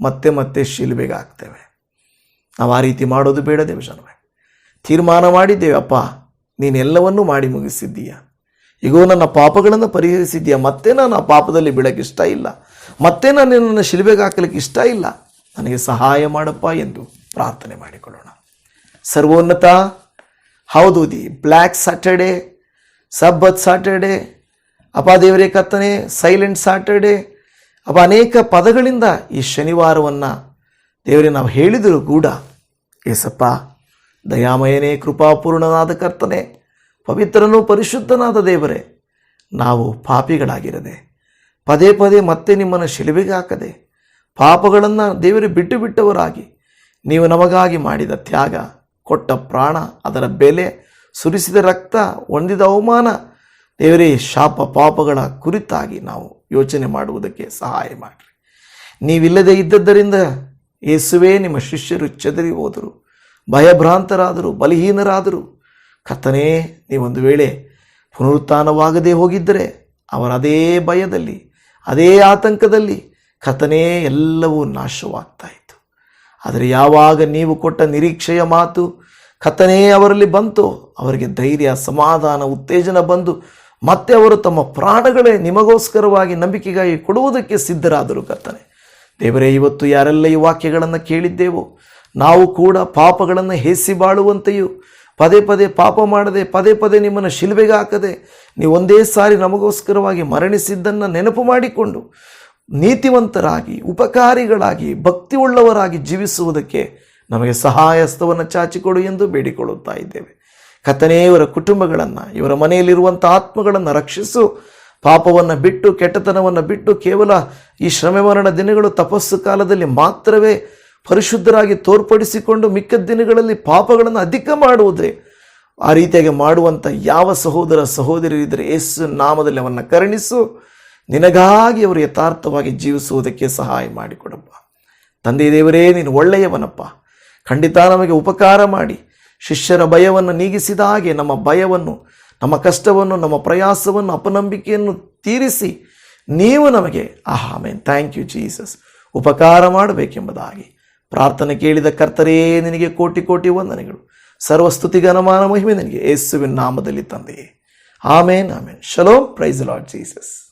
ಮತ್ತೆ ಮತ್ತೆ ಶಿಲುಬೆಗೆ ಹಾಕ್ತೇವೆ. ನಾವು ಆ ರೀತಿ ಮಾಡೋದು ಬೇಡ ದೇವಜನವೇ. ತೀರ್ಮಾನ ಮಾಡಿದ್ದೇವೆ ಅಪ್ಪ ನೀನೆಲ್ಲವನ್ನೂ ಮಾಡಿ ಮುಗಿಸಿದ್ದೀಯ. ಈಗೋ ನನ್ನ ಪಾಪಗಳನ್ನು ಪರಿಹರಿಸಿದ್ಯಾ ಮತ್ತೆ ನಾನು ಆ ಪಾಪದಲ್ಲಿ ಬೀಳಕ್ಕೆ ಇಷ್ಟ ಇಲ್ಲ. ಮತ್ತೆ ನಾನು ನನ್ನ ಶಿಲ್ಬೆಗೆ ಹಾಕಲಿಕ್ಕೆ ಇಷ್ಟ ಇಲ್ಲ. ನನಗೆ ಸಹಾಯ ಮಾಡಪ್ಪ ಎಂದು ಪ್ರಾರ್ಥನೆ ಮಾಡಿಕೊಳ್ಳೋಣ. ಸರ್ವೋನ್ನತ ಹೌದು the black Saturday Sabbath Saturday ಅಪ ದೇವರೇ ಕತ್ತನೆ ಸೈಲೆಂಟ್ ಸ್ಯಾಟರ್ಡೆ ಅಪ ಅನೇಕ ಪದಗಳಿಂದ ಈ ಶನಿವಾರವನ್ನು ದೇವರೇ ನಾವು ಹೇಳಿದರೂ ಕೂಡ, ಏಸಪ್ಪ, ದಯಾಮಯನೇ, ಕೃಪಾಪೂರ್ಣನಾದ ಕರ್ತನೆ ಪವಿತ್ರನೂ ಪರಿಶುದ್ಧನಾದ ದೇವರೇ, ನಾವು ಪಾಪಿಗಳಾಗಿರದೆ, ಪದೇ ಪದೇ ಮತ್ತೆ ನಿಮ್ಮನ್ನು ಶಿಲುಬೆಗೆ ಹಾಕದೆ, ಪಾಪಗಳನ್ನು ದೇವರು ಬಿಟ್ಟು ಬಿಟ್ಟವರಾಗಿ ನೀವು ನಮಗಾಗಿ ಮಾಡಿದ ತ್ಯಾಗ, ಕೊಟ್ಟ ಪ್ರಾಣ, ಅದರ ಬೆಲೆ, ಸುರಿಸಿದ ರಕ್ತ, ಹೊಂದಿದ ಅವಮಾನ, ದೇವರೇ, ಶಾಪ ಪಾಪಗಳ ಕುರಿತಾಗಿ ನಾವು ಯೋಚನೆ ಮಾಡುವುದಕ್ಕೆ ಸಹಾಯ ಮಾಡಿರಿ. ನೀವಿಲ್ಲದೆ ಇದ್ದದ್ದರಿಂದ ಯೇಸುವೇ ನಿಮ್ಮ ಶಿಷ್ಯರು ಚದರಿ ಹೋದರು, ಭಯಭ್ರಾಂತರಾದರು, ಬಲಹೀನರಾದರು. ಕರ್ತನೇ, ನೀವೊಂದು ವೇಳೆ ಪುನರುತ್ಥಾನವಾಗದೇ ಹೋಗಿದ್ದರೆ ಅವರ ಅದೇ ಭಯದಲ್ಲಿ, ಅದೇ ಆತಂಕದಲ್ಲಿ ಕರ್ತನೇ, ಎಲ್ಲವೂ ನಾಶವಾಗ್ತಾ ಇತ್ತು ಆದರೆ ಯಾವಾಗ ನೀವು ಕೊಟ್ಟ ನಿರೀಕ್ಷೆಯ ಮಾತು ಕಥನೇ ಅವರಲ್ಲಿ ಬಂತು, ಅವರಿಗೆ ಧೈರ್ಯ, ಸಮಾಧಾನ, ಉತ್ತೇಜನ ಬಂದು ಮತ್ತೆ ಅವರು ತಮ್ಮ ಪ್ರಾಣಗಳೇ ನಿಮಗೋಸ್ಕರವಾಗಿ ನಂಬಿಕೆಗಾಗಿ ಕೊಡುವುದಕ್ಕೆ ಸಿದ್ಧರಾದರು ಕರ್ತನೆ. ದೇವರೇ, ಇವತ್ತು ಯಾರೆಲ್ಲ ಈ ವಾಕ್ಯಗಳನ್ನು ಕೇಳಿದ್ದೇವೋ, ನಾವು ಕೂಡ ಪಾಪಗಳನ್ನು ಹೇಸಿ ಬಾಳುವಂತೆಯೂ ಪದೇ ಪದೇ ಪಾಪ ಮಾಡದೆ, ಪದೇ ಪದೇ ನಿಮ್ಮನ್ನು ಶಿಲ್ಬೆಗೆ ಹಾಕದೆ, ನೀವು ಒಂದೇ ಸಾರಿ ನಮಗೋಸ್ಕರವಾಗಿ ಮರಣಿಸಿದ್ದನ್ನು ನೆನಪು ಮಾಡಿಕೊಂಡು, ನೀತಿವಂತರಾಗಿ, ಉಪಕಾರಿಗಳಾಗಿ ಭಕ್ತಿ ಉಳ್ಳವರಾಗಿ ಜೀವಿಸುವುದಕ್ಕೆ ನಮಗೆ ಸಹಾಯಸ್ತವನ್ನು ಚಾಚಿಕೊಡು ಎಂದು ಬೇಡಿಕೊಳ್ಳುತ್ತಾ ಇದ್ದೇವೆ. ಇವರ ಕುಟುಂಬಗಳನ್ನು, ಇವರ ಮನೆಯಲ್ಲಿರುವಂಥ ಆತ್ಮಗಳನ್ನು ರಕ್ಷಿಸು. ಪಾಪವನ್ನು ಬಿಟ್ಟು, ಕೆಟ್ಟತನವನ್ನು ಬಿಟ್ಟು ಕೇವಲ ಈ ಶ್ರಮೆ ಮರಣ ದಿನಗಳು ತಪಸ್ಸು ಕಾಲದಲ್ಲಿ ಮಾತ್ರವೇ ಪರಿಶುದ್ಧರಾಗಿ ತೋರ್ಪಡಿಸಿಕೊಂಡು ಮಿಕ್ಕ ದಿನಗಳಲ್ಲಿ ಪಾಪಗಳನ್ನು ಅಧಿಕ ಮಾಡುವುದೇ, ಆ ರೀತಿಯಾಗಿ ಮಾಡುವಂಥ ಯಾವ ಸಹೋದರ ಸಹೋದರಿಯರಿದ್ದರೆ ಯೇಸು ನಾಮದಲ್ಲಿ ಅವನ್ನು ಕರುಣಿಸು. ನಿನಗಾಗಿ ಅವರು ಯಥಾರ್ಥವಾಗಿ ಜೀವಿಸುವುದಕ್ಕೆ ಸಹಾಯ ಮಾಡಿಕೊಡಪ್ಪ. ತಂದೆ ದೇವರೇ, ನೀನು ಒಳ್ಳೆಯವನಪ್ಪ. ಖಂಡಿತ ನಮಗೆ ಉಪಕಾರ ಮಾಡಿ. ಶಿಷ್ಯರ ಭಯವನ್ನು ನೀಗಿಸಿದ ಹಾಗೆ ನಮ್ಮ ಭಯವನ್ನು, ನಮ್ಮ ಕಷ್ಟವನ್ನು, ನಮ್ಮ ಪ್ರಯಾಸವನ್ನು, ಅಪನಂಬಿಕೆಯನ್ನು ತೀರಿಸಿ ನೀವು ನಮಗೆ ಆಹಾ ಮೇನ್ ಥ್ಯಾಂಕ್ ಯು ಜೀಸಸ್. ಉಪಕಾರ ಮಾಡಬೇಕೆಂಬುದಾಗಿ. ಪ್ರಾರ್ಥನೆ ಕೇಳಿದ ಕರ್ತರೇ, ನಿನಗೆ ಕೋಟಿ ಕೋಟಿ ವಂದನೆಗಳು. ಸರ್ವಸ್ತುತಿ ಘನಮಾನ ಮಹಿಮೆ ನಿನಗೆ. ಯೇಸುವಿನ ನಾಮದಲ್ಲಿ ತಂದೆಯೇ ಆಮೇನ್ ಆಮೇನ್. ಶಲೋ ಪ್ರೈಸ್ ಲಾರ್ಡ್ ಜೀಸಸ್.